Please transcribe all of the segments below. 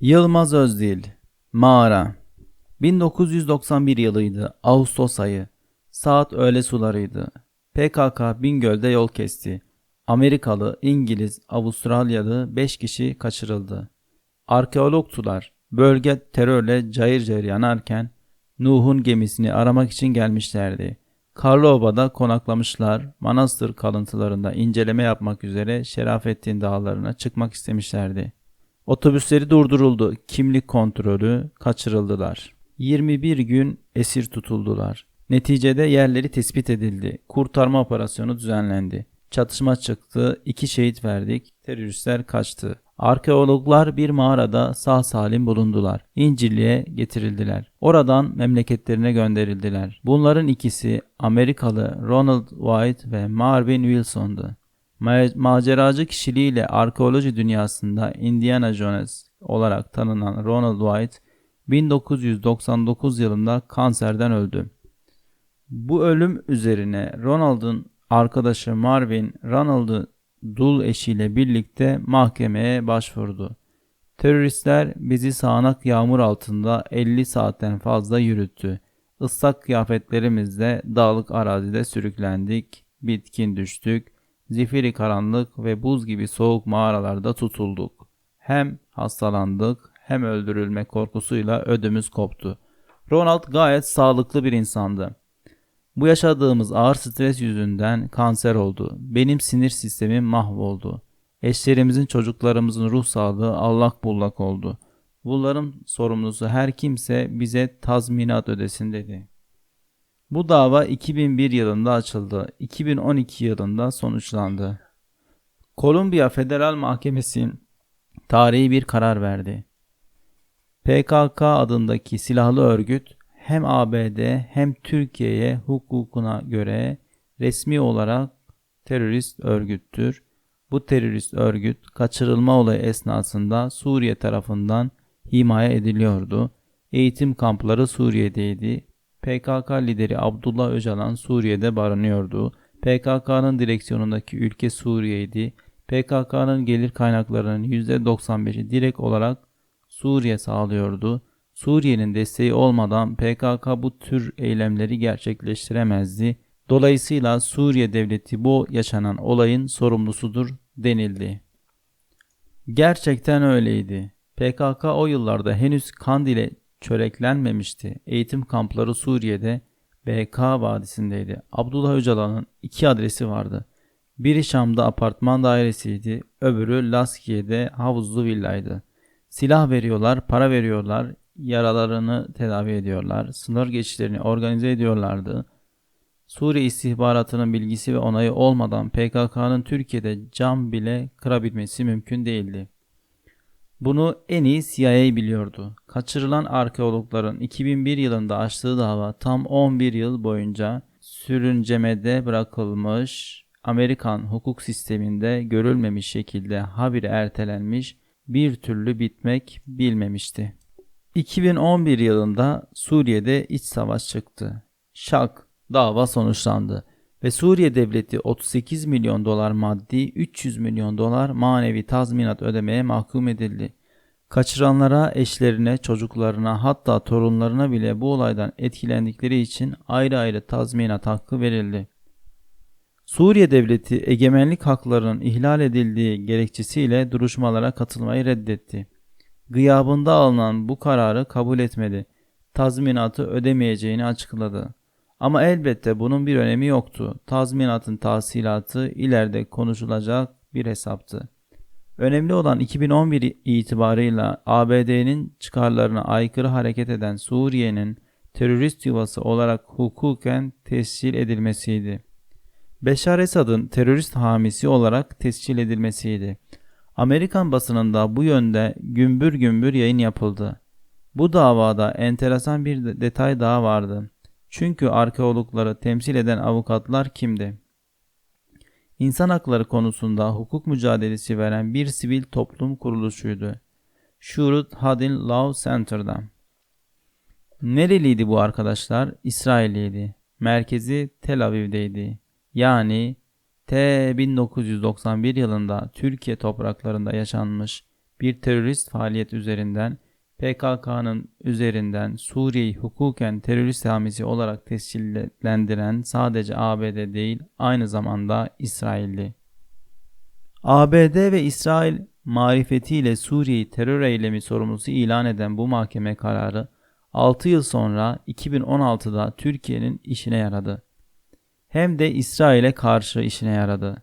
Yılmaz Özdil Mağara 1991 yılıydı. Ağustos ayı. Saat öğle sularıydı. PKK Bingöl'de yol kesti. Amerikalı, İngiliz, Avustralyalı 5 kişi kaçırıldı. Arkeologtular bölge terörle cayır cayır yanarken Nuh'un gemisini aramak için gelmişlerdi. Karlıoba'da konaklamışlar, manastır kalıntılarında inceleme yapmak üzere Şerafettin dağlarına çıkmak istemişlerdi. Otobüsleri durduruldu, kimlik kontrolü, kaçırıldılar. 21 gün esir tutuldular. Neticede yerleri tespit edildi. Kurtarma operasyonu düzenlendi. Çatışma çıktı, iki şehit verdik, teröristler kaçtı. Arkeologlar bir mağarada sağ salim bulundular. İncirli'ye getirildiler. Oradan memleketlerine gönderildiler. Bunların ikisi Amerikalı Ronald White ve Marvin Wilson'du. Ma- maceracı kişiliğiyle arkeoloji dünyasında Indiana Jones olarak tanınan Ronald White 1999 yılında kanserden öldü. Bu ölüm üzerine Ronald'ın arkadaşı Marvin Ronald'ı dul eşiyle birlikte mahkemeye başvurdu. Teröristler bizi sağanak yağmur altında 50 saatten fazla yürüttü. Islak kıyafetlerimizle dağlık arazide sürüklendik, bitkin düştük, zifiri karanlık ve buz gibi soğuk mağaralarda tutulduk. Hem hastalandık hem öldürülme korkusuyla ödümüz koptu. Ronald gayet sağlıklı bir insandı. Bu yaşadığımız ağır stres yüzünden kanser oldu. Benim sinir sistemim mahvoldu. Eşlerimizin, çocuklarımızın ruh sağlığı allak bullak oldu. Bunların sorumlusu her kimse bize tazminat ödesin dedi. Bu dava 2001 yılında açıldı. 2012 yılında sonuçlandı. Kolombiya Federal Mahkemesi tarihi bir karar verdi. PKK adındaki silahlı örgüt hem ABD hem Türkiye'ye hukukuna göre resmi olarak terörist örgüttür. Bu terörist örgüt kaçırılma olayı esnasında Suriye tarafından himaye ediliyordu. Eğitim kampları Suriye'deydi. PKK lideri Abdullah Öcalan Suriye'de barınıyordu. PKK'nın direksiyonundaki ülke Suriye'ydi. PKK'nın gelir kaynaklarının %95'i direkt olarak Suriye sağlıyordu. Suriye'nin desteği olmadan PKK bu tür eylemleri gerçekleştiremezdi. Dolayısıyla Suriye devleti bu yaşanan olayın sorumlusudur denildi. Gerçekten öyleydi. PKK o yıllarda henüz Kandil'e çöreklenmemişti. Eğitim kampları Suriye'de BK Vadisi'ndeydi. Abdullah Öcalan'ın iki adresi vardı. Biri Şam'da apartman dairesiydi, öbürü Laskiye'de havuzlu villaydı. Silah veriyorlar, para veriyorlar, yaralarını tedavi ediyorlar, sınır geçişlerini organize ediyorlardı. Suriye istihbaratının bilgisi ve onayı olmadan PKK'nın Türkiye'de cam bile kırabilmesi mümkün değildi. Bunu en iyi CIA biliyordu. Kaçırılan arkeologların 2001 yılında açtığı dava tam 11 yıl boyunca sürüncemede bırakılmış, Amerikan hukuk sisteminde görülmemiş şekilde habire ertelenmiş, bir türlü bitmek bilmemişti. 2011 yılında Suriye'de iç savaş çıktı. Şak dava sonuçlandı ve Suriye devleti 38 milyon dolar maddi 300 milyon dolar manevi tazminat ödemeye mahkum edildi. Kaçıranlara, eşlerine, çocuklarına hatta torunlarına bile bu olaydan etkilendikleri için ayrı ayrı tazminat hakkı verildi. Suriye devleti egemenlik haklarının ihlal edildiği gerekçesiyle duruşmalara katılmayı reddetti. Gıyabında alınan bu kararı kabul etmedi. Tazminatı ödemeyeceğini açıkladı. Ama elbette bunun bir önemi yoktu. Tazminatın tahsilatı ileride konuşulacak bir hesaptı. Önemli olan 2011 itibarıyla ABD'nin çıkarlarına aykırı hareket eden Suriye'nin terörist yuvası olarak hukuken tescil edilmesiydi. Beşar Esad'ın terörist hamisi olarak tescil edilmesiydi. Amerikan basınında bu yönde gümbür gümbür yayın yapıldı. Bu davada enteresan bir detay daha vardı. Çünkü arkeologları temsil eden avukatlar kimdi? İnsan hakları konusunda hukuk mücadelesi veren bir sivil toplum kuruluşuydu. Shurut Hadin Law Center'da. Nereliydi bu arkadaşlar? İsrailliydi. Merkezi Tel Aviv'deydi. Yani T 1991 yılında Türkiye topraklarında yaşanmış bir terörist faaliyet üzerinden PKK'nın üzerinden Suriye'yi hukuken terörist hamisi olarak tescillendiren sadece ABD değil aynı zamanda İsrail'di. ABD ve İsrail marifetiyle Suriye'yi terör eylemi sorumlusu ilan eden bu mahkeme kararı 6 yıl sonra 2016'da Türkiye'nin işine yaradı. Hem de İsrail'e karşı işine yaradı.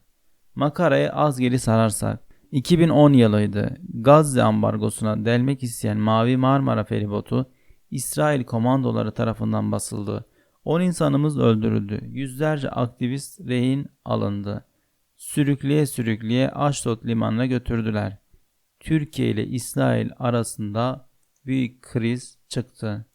Makaraya az geri sararsak 2010 yılıydı. Gazze ambargosuna delmek isteyen Mavi Marmara feribotu İsrail komandoları tarafından basıldı. 10 insanımız öldürüldü. Yüzlerce aktivist rehin alındı. Sürükleye sürükleye Aşdod limanına götürdüler. Türkiye ile İsrail arasında büyük kriz çıktı.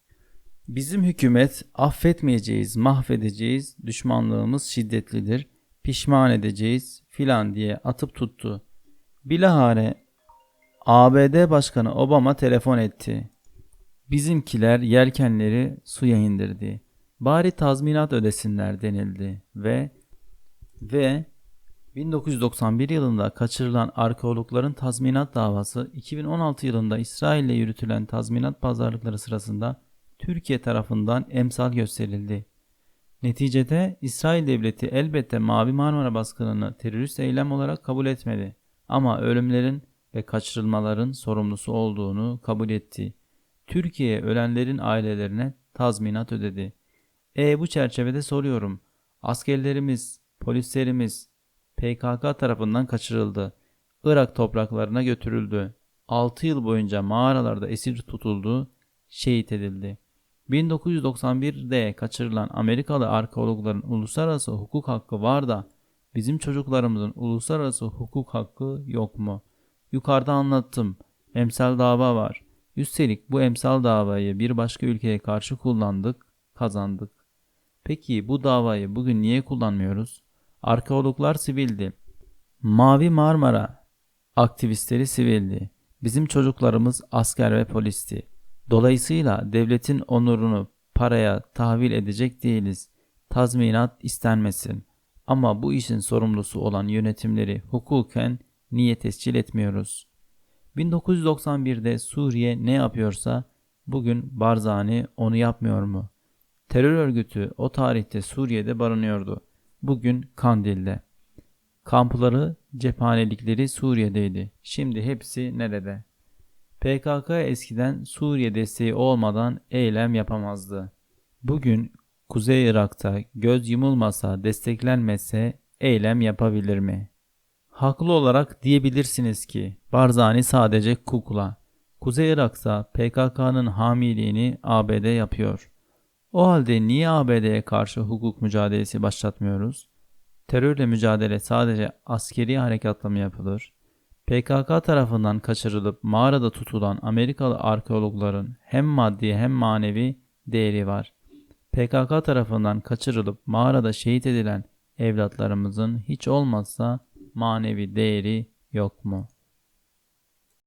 Bizim hükümet affetmeyeceğiz, mahvedeceğiz, düşmanlığımız şiddetlidir, pişman edeceğiz filan diye atıp tuttu. Bilahare ABD Başkanı Obama telefon etti. Bizimkiler yelkenleri suya indirdi. Bari tazminat ödesinler denildi ve ve 1991 yılında kaçırılan arkeologların tazminat davası 2016 yılında İsrail ile yürütülen tazminat pazarlıkları sırasında Türkiye tarafından emsal gösterildi. Neticede İsrail devleti elbette Mavi Marmara baskınını terörist eylem olarak kabul etmedi ama ölümlerin ve kaçırılmaların sorumlusu olduğunu kabul etti. Türkiye ölenlerin ailelerine tazminat ödedi. E bu çerçevede soruyorum. Askerlerimiz, polislerimiz PKK tarafından kaçırıldı. Irak topraklarına götürüldü. 6 yıl boyunca mağaralarda esir tutuldu, şehit edildi. 1991'de kaçırılan Amerikalı arkeologların uluslararası hukuk hakkı var da bizim çocuklarımızın uluslararası hukuk hakkı yok mu? Yukarıda anlattım. Emsal dava var. Üstelik bu emsal davayı bir başka ülkeye karşı kullandık, kazandık. Peki bu davayı bugün niye kullanmıyoruz? Arkeologlar sivildi. Mavi Marmara aktivistleri sivildi. Bizim çocuklarımız asker ve polisti. Dolayısıyla devletin onurunu paraya tahvil edecek değiliz. Tazminat istenmesin. Ama bu işin sorumlusu olan yönetimleri hukuken niye tescil etmiyoruz? 1991'de Suriye ne yapıyorsa bugün Barzani onu yapmıyor mu? Terör örgütü o tarihte Suriye'de barınıyordu. Bugün Kandil'de. Kampları, cephanelikleri Suriye'deydi. Şimdi hepsi nerede? PKK eskiden Suriye desteği olmadan eylem yapamazdı. Bugün Kuzey Irak'ta göz yumulmasa, desteklenmese eylem yapabilir mi? Haklı olarak diyebilirsiniz ki Barzani sadece kukla. Kuzey Irak'ta PKK'nın hamiliğini ABD yapıyor. O halde niye ABD'ye karşı hukuk mücadelesi başlatmıyoruz? Terörle mücadele sadece askeri harekatla mı yapılır? PKK tarafından kaçırılıp mağarada tutulan Amerikalı arkeologların hem maddi hem manevi değeri var. PKK tarafından kaçırılıp mağarada şehit edilen evlatlarımızın hiç olmazsa manevi değeri yok mu?